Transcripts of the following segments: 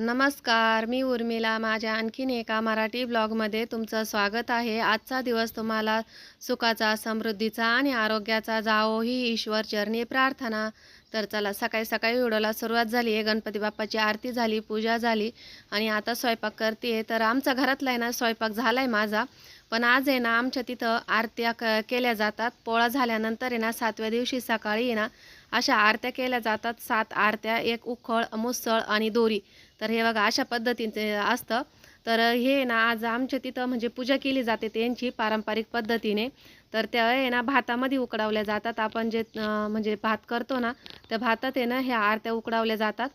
नमस्कार मी उर्मिला. माझ्या आणखीन एका मराठी ब्लॉगमध्ये तुमचं स्वागत आहे. आजचा दिवस तुम्हाला सुखाचा समृद्धीचा आणि आरोग्याचा जावो ही ईश्वर चरणी प्रार्थना. तर चला सकाळी सकाळी व्हिडिओला सुरुवात झाली आहे. गणपती बाप्पाची आरती झाली पूजा झाली आणि आता स्वयंपाक करते तर आमचा घरातला आहे ना स्वयंपाक झाला आहे माझा. पण आज आहे ना आमच्या तिथं आरत्या क केल्या जातात. पोळा झाल्यानंतर आहे ना सातव्या दिवशी सकाळी आहे ना अशा आरत्या केल्या जातात. सात आरत्या एक उखळ मुसळ आणि दोरी. तर हे बघा अशा पद्धतीचे असतं. तर हे ना आज आमच्या तिथं म्हणजे पूजा केली जाते त्यांची पारंपरिक पद्धतीने. तर त्या आहे ना भातामध्ये उकडावल्या जातात. आपण जे म्हणजे भात करतो ना त्या भातात आहे ना ह्या आरत्या उकडावल्या जातात.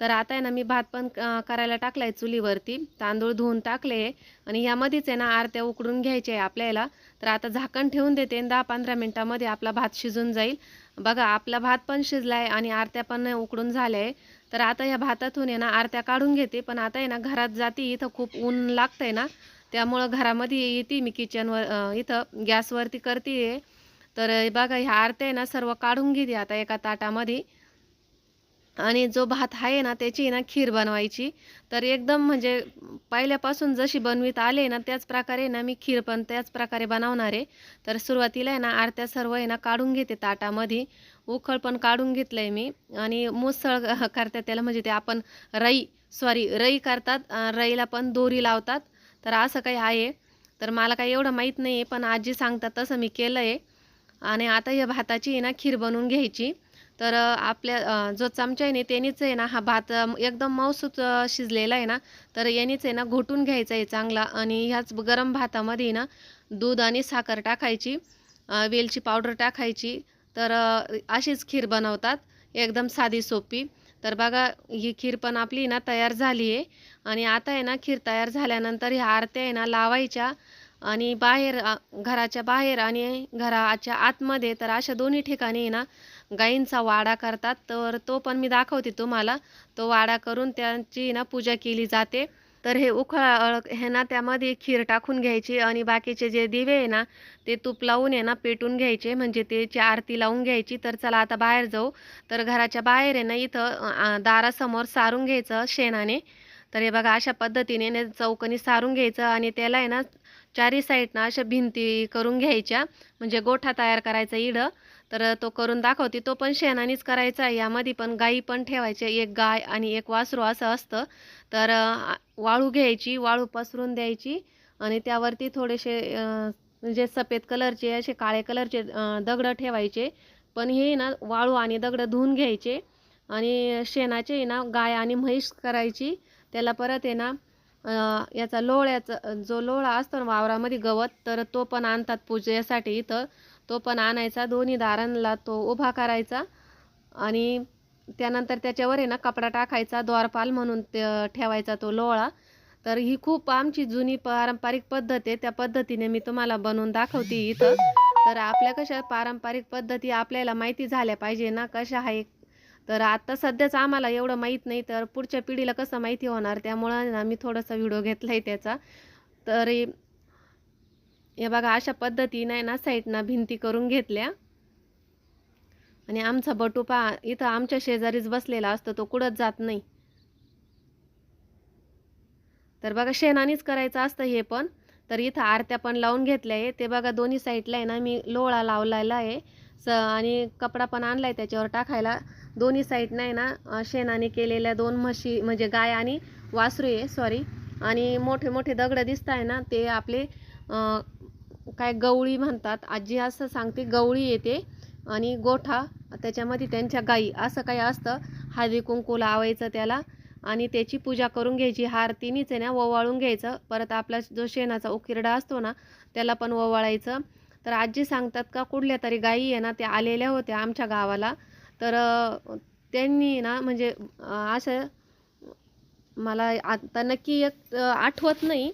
तर आता आहे ना मी भात पण करायला टाकला आहे चुलीवरती. तांदूळ धुवून टाकले आणि यामध्येच आहे ना आरत्या उकडून घ्यायच्या आहे आपल्याला. तर आता झाकण ठेवून देते आणि दहा पंधरा मिनटामध्ये आपला भात शिजून जाईल. बघा आपला भात पण शिजला आहे आणि आरत्या पण उकडून झाल्या आहे. तर आता या भातातून आहे ना आरत्या काढून घेते पण आता आहे ना घरात जाते इथं खूप ऊन लागतं आहे ना त्यामुळं घरामध्ये येते मी किचनवर इथं गॅसवरती करते. तर बघा ह्या आरत्या आहे ना सर्व काढून घेते आता एका ताटामध्ये. आणि जो भात आहे ना त्याची ना खीर बनवायची. तर एकदम म्हणजे पहिल्यापासून जशी बनवीत आले ना त्याच प्रकारे ना मी खीर पण त्याच प्रकारे बनवणार आहे. तर सुरुवातीला आहे ना आरत्या सर्व आहे ना काढून घेते ताटामध्ये. उखळ पण काढून घेतलं आहे मी. आणि मुसळ करतात त्याला म्हणजे ते आपण रई सॉरी रई करतात. रईला पण दोरी लावतात. तर असं काही आहे. तर मला काही एवढं माहीत नाही आहे पण आजी सांगतात तसं मी केलं आहे आणि आता या भाताची आहे ना खीर बनवून घ्यायची. तर आपल्या जो चमचा आहे ना त्यानेच आहे ना हा भात एकदम मऊसूच शिजलेला आहे ना तर यानेच आहे ना घोटून घ्यायचा आहे चांगला आणि ह्याच गरम भातामध्ये ना दूध आणि साखर टाकायची वेलची पावडर टाकायची तर अशीच खीर बनवतात एकदम साधी सोपी. तर बघा ही खीर पण आपली ना तयार झाली आहे आणि आता आहे ना खीर तयार झाल्यानंतर ह्या आरत्या आहे ना लावायच्या आणि बाहेर घराच्या बाहेर आणि घराच्या आतमध्ये तर अशा दोन्ही ठिकाणी आहे ना गाईंचा वाडा करतात. तर तो पण मी दाखवते तुम्हाला. तो वाडा करून त्यांची ना पूजा केली जाते. तर हे उखळ हे ना त्यामध्ये खीर टाकून घ्यायची आणि बाकीचे जे दिवे आहे ना ते तूप लावून आहे ना पेटून घ्यायचे. म्हणजे त्याची आरती लावून घ्यायची. तर चला आता बाहेर जाऊ. तर घराच्या बाहेर आहे ना इथं दारासमोर सारून घ्यायचं शेणाने. तर हे बघा अशा पद्धतीने ना चौकनी सारून घ्यायचं आणि त्याला आहे ना चारी साईडनं अशा भिंती करून घ्यायच्या. म्हणजे गोठा तयार करायचा इडं. तर तो करून दाखवते. तो पण शेणानेच करायचा यामध्ये पण गाई पण ठेवायचे एक गाय आणि एक वासरू असं असतं. तर वाळू घ्यायची वाळू पसरून द्यायची आणि त्यावरती थोडेसे म्हणजे सफेद कलरचे असे काळे कलरचे दगडं ठेवायचे. पण हे ना वाळू आणि दगडं धुवून घ्यायचे आणि शेणाचे ना गाय आणि म्हैस करायची. त्याला परत आहे ना याचा लोळ्याचा जो लोळा असतो ना वावरामध्ये गवत तर तो पण आणतात पूजेसाठी इथं. तो पण आणायचा दोन्ही दारांना तो उभा करायचा आणि त्यानंतर त्याच्यावर आहे ना कपडा टाकायचा द्वारपाल म्हणून ठेवायचा तो लोळा. तर ही खूप आमची जुनी पारंपरिक पद्धत आहे. त्या पद्धतीने मी तुम्हाला बनवून दाखवते इथं. तर आपल्या कशा पारंपरिक पद्धती आपल्याला माहिती झाल्या पाहिजे ना कशा आहे? तर आत्ता सध्याच आम्हाला एवढं माहीत नाही तर पुढच्या पिढीला कसं माहिती होणार? त्यामुळं ना मी थोडासा व्हिडिओ घेतला आहे त्याचा. तर हे बघा अशा पद्धतीने ना साईडनं भिंती करून घेतल्या. आणि आमचा बटू इथं आमच्या शेजारीच बसलेला असतो तो कुठंच जात नाही. तर बघा शेणानेच करायचं असतं हे पण. तर इथं आरत्या पण लावून घेतल्या आहे. ते बघा दोन्ही साईडला आहे ना मी लोळा लावलेला आहे. स आणि कपडा पण आणला आहे त्याच्यावर टाकायला. दोन्ही साईडनं आहे ना शेणाने केलेल्या दोन म्हशी म्हणजे गाय आणि वासरू आहे सॉरी आणि मोठे मोठे दगडं दिसत आहे ना ते आपले काय गवळी म्हणतात. आजी असं सांगते गवळी येते आणि गोठा त्याच्यामध्ये त्यांच्या गाई. असं काही असतं. हळदी कुंकू लावायचं त्याला आणि त्याची पूजा करून घ्यायची. हार तिन्हीच आहे ना ओवाळून घ्यायचं. परत आपला जो शेणाचा उकिरडा असतो ना त्याला पण ओवाळायचं. तर आजी सांगतात का कुठल्या तरी गायी आहे ना त्या आलेल्या होत्या आमच्या गावाला. तर त्यांनी ना म्हणजे असं मला आता नक्की एक आठवत नाही.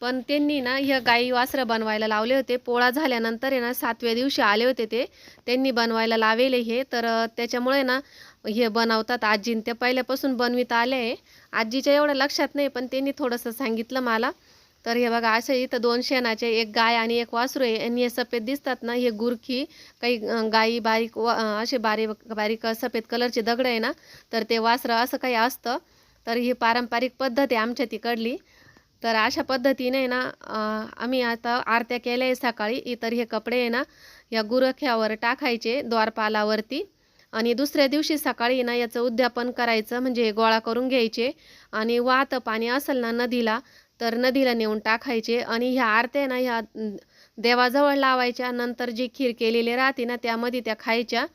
पण त्यांनी ना ह्या गाई वासरं बनवायला लावले होते. पोळा झाल्यानंतर आहे ना सातव्या दिवशी आले होते ते. त्यांनी बनवायला लावेले हे. तर त्याच्यामुळे ना हे बनवतात आजीन ते पहिल्यापासून बनवित आले आहे. आजीच्या एवढं लक्षात नाही पण त्यांनी थोडंसं सांगितलं मला. तर हे बघा असे इथं दोन शेणाचे एक गाय आणि एक वासरू आहे. आणि हे सफेद दिसतात ना हे गुरखी काही गाई बारीक वा असे बारीक बारीक सफेद कलरचे दगड आहे ना तर ते वासरं असं काही असतं. तर ही पारंपरिक पद्धत आहे आमच्या तिकडली. तर अशा पद्धतीने ना आम्ही आता आरत्या केल्या आहे सकाळी. इतर हे कपडे आहे ना या गुरख्यावर टाकायचे द्वारपालावरती. आणि दुसऱ्या दिवशी सकाळी ना याचं उद्यापन करायचं म्हणजे गोळा करून घ्यायचे. आणि वात पाणी असेल ना नदीला तर नदीला नेऊन टाकायचे. आणि ह्या आरत्या ना ह्या देवाजवळ लावायच्या. नंतर जी खीर केलेली राहते ना त्यामध्ये त्या खायच्या.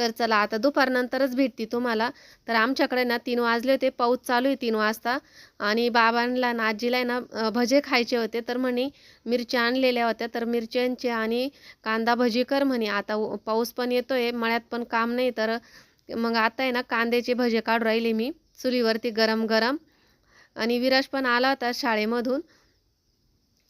तर चला आता दुपारनंतरच भेटते तुम्हाला. तर आमच्याकडे ना तीन वाजले होते पाऊस चालू आहे तीन वाजता. आणि बाबांना ना आजीला आहे ना भजे खायचे होते. तर म्हणे मिरच्या आणलेल्या होत्या. तर मिरच्यांचे आणि कांदा भजी कर म्हणे. आता पाऊस पण येतो आहे मळ्यात पण काम नाही. तर मग आता आहे ना कांद्याचे भजे काढून राहिले मी चुलीवरती गरम गरम. आणि विराज पण आला होता शाळेमधून.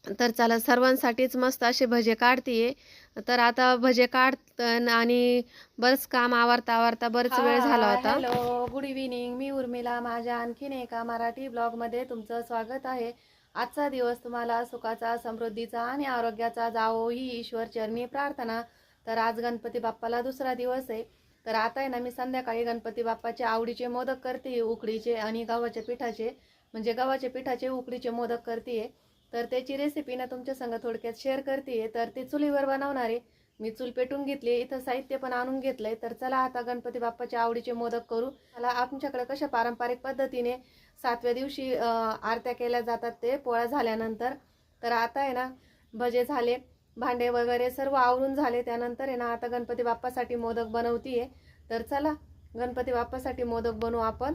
तर चला सर्वांसाठीच मस्त असे भजे काढतीये. तर आता भजे काढत आणि बरंच काम आवरता आवरता बरेच वेळ झाला होता. हॅलो गुड इव्हिनिंग मी उर्मिला माझ्या आणखीन एका मराठी ब्लॉगमध्ये तुमचं स्वागत आहे. आजचा दिवस तुम्हाला सुखाचा समृद्धीचा आणि आरोग्याचा जावो ही ईश्वर चरणी प्रार्थना. तर आज गणपती बाप्पाला दुसरा दिवस आहे. तर आता आहे ना मी संध्याकाळी गणपती बाप्पाचे आवडीचे मोदक करते उकडीचे आणि गव्हाच्या पिठाचे. म्हणजे गव्हाच्या पिठाचे उकडीचे मोदक करते. तर त्याची रेसिपी ना तुमच्या संग थोडक्यात शेअर करते तर ती चुलीवर बनवणारे. मी चूल पेटून घेतली इथं साहित्य पण आणून घेतलंय. तर चला आता गणपती बाप्पाच्या आवडीचे मोदक करू. मला आमच्याकडे कशा पारंपरिक पद्धतीने सातव्या दिवशी आरत्या केल्या जातात ते पोळ्या झाल्यानंतर. तर आता आहे ना भजे झाले भांडे वगैरे सर्व आवरून झाले. त्यानंतर आहे ना आता गणपती बाप्पासाठी मोदक बनवतीये. तर चला गणपती बाप्पासाठी मोदक बनवू आपण.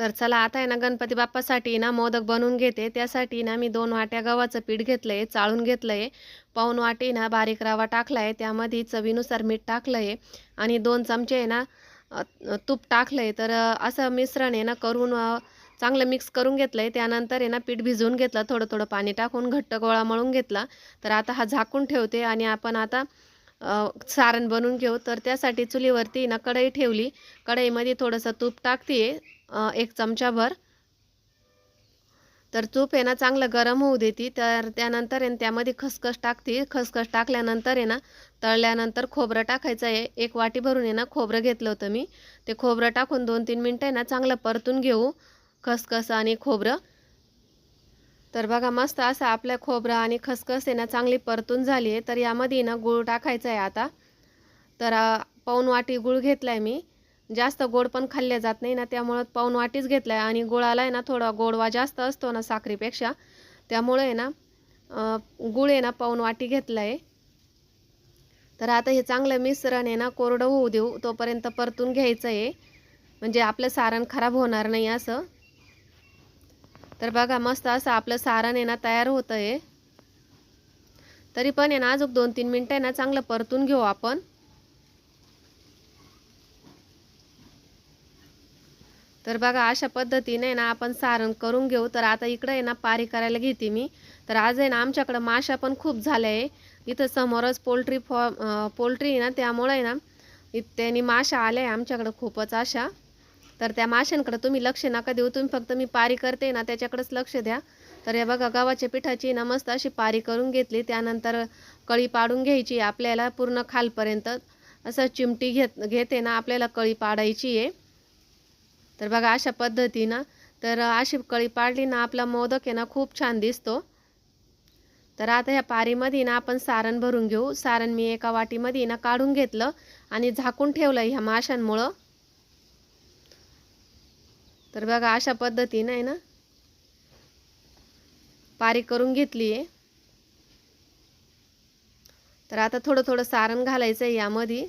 तर चला आता आहे ना गणपती बाप्पासाठी ना मोदक बनवून घेते. त्यासाठी ना मी दोन वाट्या गव्हाचं पीठ घेतलं आहे चाळून घेतलंय. पाऊन वाटी ना बारीक रवा टाकला आहे त्यामध्ये चवीनुसार मीठ टाकलं आहे आणि दोन चमचे आहे ना तूप टाकलं आहे तर असं मिश्रण आहे ना करून चांगलं मिक्स करून घेतलं आहे त्यानंतर आहे ना पीठ भिजवून घेतलं थोडं थोडं पाणी टाकून घट्ट गोळा मळून घेतला. तर आता हा झाकून ठेवते आणि आपण आता सारण बनवून घेऊ. तर त्यासाठी चुलीवरती ना कढई ठेवली. कढईमध्ये थोडंसं तूप टाकते एक चमचाभर. तर तूप आहे ना चांगलं गरम होऊ देते. तर त्यानंतर आहे ना त्यामध्ये खसखस टाकते. खसखस टाकल्यानंतर आहे ना तळल्यानंतर खोबरं टाकायचं आहे. एक वाटी भरून आहे ना खोबरं घेतलं होतं मी. ते खोबरं टाकून दोन तीन मिनटं आहे ना चांगलं परतून घेऊ. खसखस आणि खोबरं. तर बघा मस्त असं आपल्या खोबरं आणि खसखस आहे ना चांगली परतून झाली आहे. तर यामध्ये ना गूळ टाकायचा आहे आता. तर पाऊन वाटी गूळ घेतला आहे मी. जास्त गोड पण खाल्ले जात नाही ना त्यामुळं पाऊण वाटीच घेतला आहे आणि गुळाला आहे ना थोडा गोडवा जास्त असतो ना साखरेपेक्षा. त्यामुळे आहे ना गुळ आहे ना पाऊण वाटी घेतला आहे तर आता हे चांगलं मिश्रण आहे ना कोरडं होऊ देऊ तोपर्यंत परतून घ्यायचं आहे म्हणजे आपलं सारण खराब होणार नाही असं. तर बघा मस्त असं आपलं सारण आहे ना तयार होतं आहे तरी पण आहे ना अजून दोन तीन मिनटं आहे ना चांगलं परतून घेऊ आपण. तर बघा अशा पद्धतीने ना आपण सारण करून घेऊ. तर आता इकडं आहे ना पारी करायला घेते मी. तर आज आहे ना आमच्याकडं माशा पण खूप झाल्या आहे. इथं समोरच पोल्ट्री फॉ पोल्ट्री आहे ना त्यामुळं आहे ना इत- त्यांनी माशा आल्या आहे आमच्याकडं खूपच अशा. तर त्या माशांकडे तुम्ही लक्ष नका देऊ. तुम्ही फक्त मी पारी करते ना त्याच्याकडेच लक्ष द्या. तर हे बघा गव्हाच्या पिठाची ना मस्त अशी पारी करून घेतली. त्यानंतर कळी पाडून घ्यायची आपल्याला पूर्ण खालपर्यंत. असं चिमटी घेत घेते ना आपल्याला कळी पाडायची आहे. तर बघा अशा पद्धतीनं. तर अशी कळी पाडली ना आपला मोदक आहे ना खूप छान दिसतो. तर आता ह्या पारीमध्ये ना आपण सारण भरून घेऊ. सारण मी एका वाटीमध्ये ना काढून घेतलं आणि झाकून ठेवलं ह्या माशांमुळं. तर बघा अशा पद्धतीनं आहे ना पारी करून घेतली आहे. तर आता थोडं थोडं सारण घालायचं आहे यामध्ये.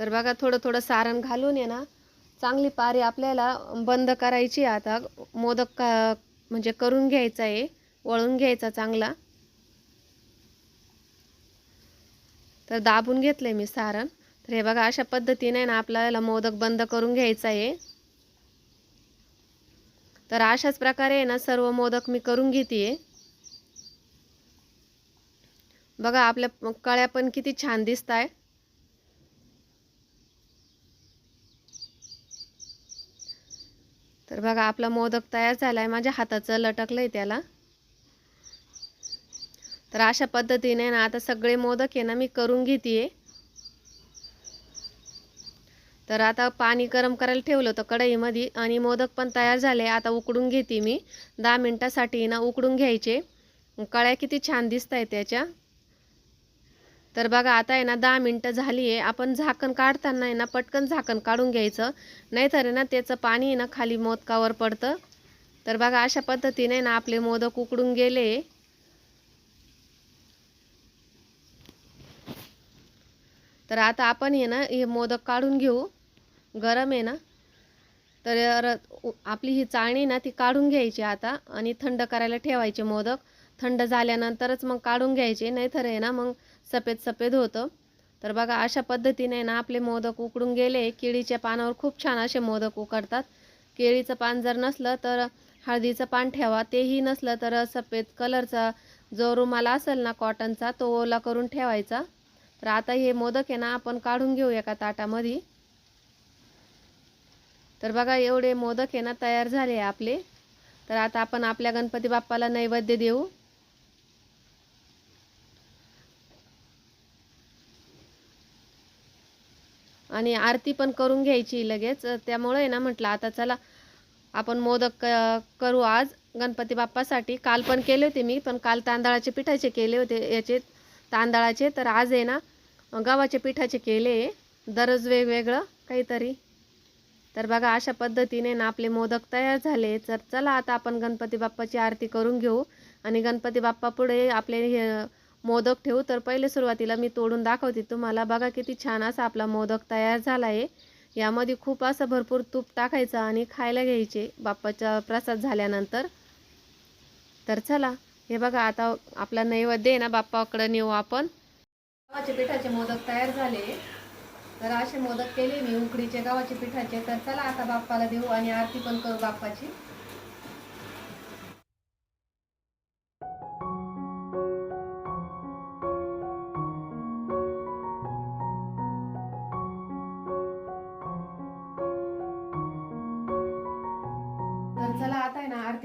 तर बघा थोडं थोडं सारण घालून आहे ना चांगली पारी आपल्याला बंद करायची आहे. आता मोदक का म्हणजे करून घ्यायचा आहे वळून घ्यायचा चांगला. तर दाबून घेतलंय मी सारण. तर हे बघा अशा पद्धतीने ना आपल्याला मोदक बंद करून घ्यायचा आहे. तर अशाच प्रकारे आहे ना सर्व मोदक मी करून घेते बघा आपल्या कळ्या पण किती छान दिसत आहे तर बघा आपला मोदक तयार झाला आहे माझ्या हाताचं लटकलं आहे त्याला. तर अशा पद्धतीने ना आता सगळे मोदक आहे ना मी करून घेते तर आता पाणी गरम करायला ठेवलं होतं कढईमध्ये आणि मोदक पण तयार झाले. आता उकडून घेते मी. दहा मिनटासाठी ना उकडून घ्यायचे. कळ्या किती छान दिसत आहेत त्याच्या. तर बघा आता आहे ना दहा मिनटं झाली आहे. आपण झाकण काढताना आहे ना पटकन झाकण काढून घ्यायचं. नाहीतर आहे ना त्याचं पाणी आहे ना खाली मोदकावर पडतं. तर बघा अशा पद्धतीने ना आपले मोदक उकडून गेले. तर आता आपण हे ना हे मोदक काढून घेऊ. गरम आहे ना. तर आपली ही चाळणी ना ती काढून घ्यायची आता. आणि थंड करायला ठेवायचे मोदक. थंड झाल्यानंतरच मग काढून घ्यायचे. नाहीतर आहे ना मग सफेद सफेद होतं. तर बघा अशा पद्धतीने ना आपले मोदक उकडून गेले. केळीच्या पानावर खूप छान असे मोदक उकडतात. केळीचं पान जर नसलं तर हळदीचं पान ठेवा. तेही नसलं तर सफेद कलरचा जो रुमाल असेल ना कॉटनचा तो ओला करून ठेवायचा. तर आता हे मोदक आहे ना आपण काढून घेऊ एका ताटामध्ये. तर बघा एवढे मोदक आहे ना तयार झाले आपले. तर आता आपण आपल्या गणपती बाप्पाला नैवेद्य देऊ. आणि आरती पण करून घ्यायची लगेच. त्यामुळे ना म्हटलं आता चला आपण मोदक क- करू आज. गणपती बाप्पासाठी काल पण केले होते मी पण काल तांदळाचे पिठाचे केले होते याचे तांदळाचे. तर आज आहे ना गव्हाचे पिठाचे केले. दररोज वेगवेगळं काहीतरी. तर बघा अशा पद्धतीने ना आपले मोदक तयार झाले. तर चला आता आपण गणपती बाप्पाची आरती करून घेऊ. आणि गणपती बाप्पा पुढे आपले हे मोदक ठेवू. तर पहिले सुरुवातीला मी तोडून दाखवते तुम्हाला. बघा किती छान असा आपला मोदक तयार झाला आहे यामध्ये खूप असं भरपूर तूप टाकायचं आणि खायला घ्यायचे. बाप्पाचा प्रसाद झाल्यानंतर. तर चला हे बघा आता आपला नैवेद्य आहे ना बाप्पाकडे नेऊ आपण. गव्हाचे पिठाचे मोदक तयार झाले. तर असे मोदक केले मी उकडीचे गव्हाचे पिठाचे. तर चला आता बाप्पाला देऊ आणि आरती पण करू बाप्पाची.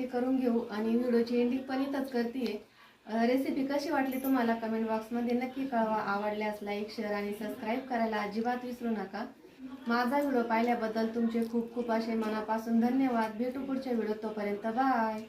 रेसिपी करून घेऊ आणि व्हिडिओची एंडिंग पण इथंच करते रेसिपी कशी वाटली तुम्हाला कमेंट बॉक्समध्ये नक्की कळवा. आवडल्यास लाईक शेअर आणि सबस्क्राईब करायला अजिबात विसरू नका. माझा व्हिडिओ पाहिल्याबद्दल तुमचे खूप खूप असे मनापासून धन्यवाद. भेटू पुढच्या व्हिडिओ तोपर्यंत बाय